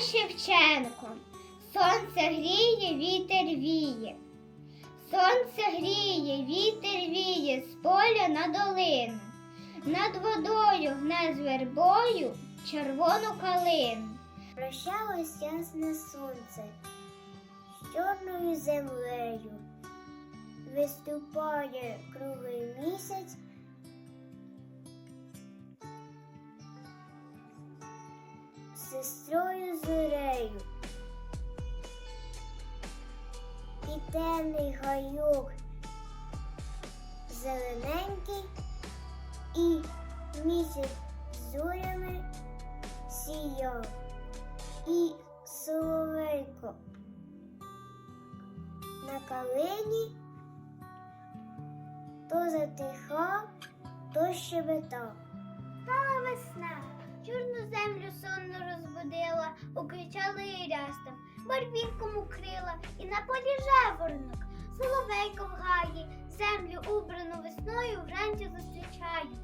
Шевченко. Сонце гріє, вітер віє. Сонце гріє, вітер віє з поля на долину. Над водою гне з вербою червону калину. Прощалось ясне сонце з чорною землею. Виступає круглий місяць. Сестрою зорею. І темний гайок зелененький, і місяць зорями сіяв і соловейко на калині то затихав, то щебетав. Стала весна, чорну землю сонно барвінком укрила, і на полі жаворонок, соловейко в гаї, землю убрану весною вранці зустрічають.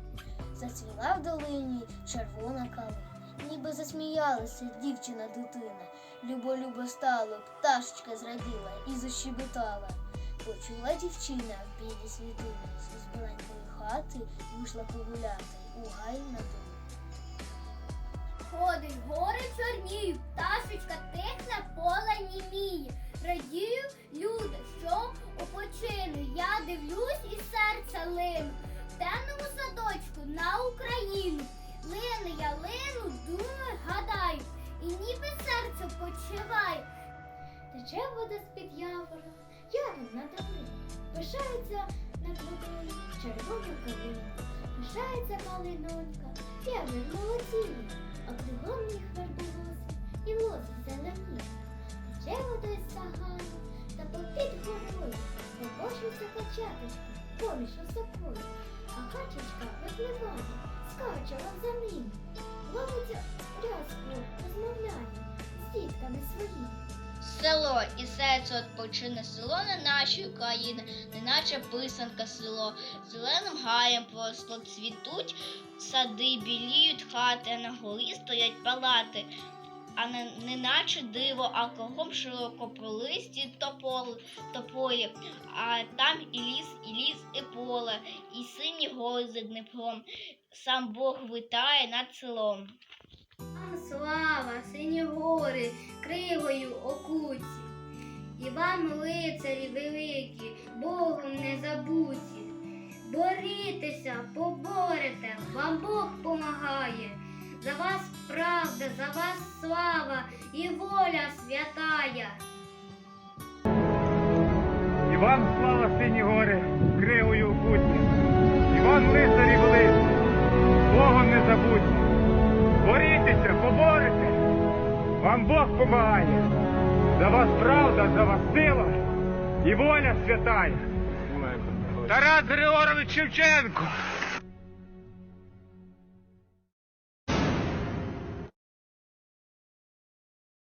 Зацвіла в долині червона калина, ніби засміялася дівчина дитина. Любо-любо стало, пташечка зраділа і защебетала. Почула дівчина в білій світині, з біленької хати вийшла погуляти у гай на долу. Ходить гори тихне, поле німіє. Радію, люди, що опочину. Я дивлюсь і серце лину. В темному садочку на Україну. Лини я лину, думаю, гадаю, і ніби серце почиваю. Тече вода з-під явора, яром на долині. Пишається над водою червона калина. Пишається малинонька, явір молодіє, а кругом їх верболоси і лози зелені. Тече вода з та попід горою, побачиться качаточка, поміж осокою, а качечка випливає, скаче за ним, ловиться рязку, розмовляє з дітками своїми. Село і серце odpoczyне село не нашої України, неначе писанка село. Зеленим гаєм просто цвітуть сади, біліють хати, а на горі стоять палати. А не, неначе диво, а кругом широко пролисті тополи, тополі, а там і ліс, і ліс, і поле, і сині гори за Дніпром. Сам Бог витає над селом. Вам слава, сині гори, кривою окуті, і вам, лицарі великі, Богом не забуті. Борітеся, поборете, вам Бог помагає. За вас правда, за вас слава і воля святая. І вам слава сині гори, кривою у путні. І вам лицарі великі, Богом не забудьте. Борітеся, поборете. Вам Бог помагає. За вас правда, за вас сила і воля святая. Тарас Григорович Шевченко.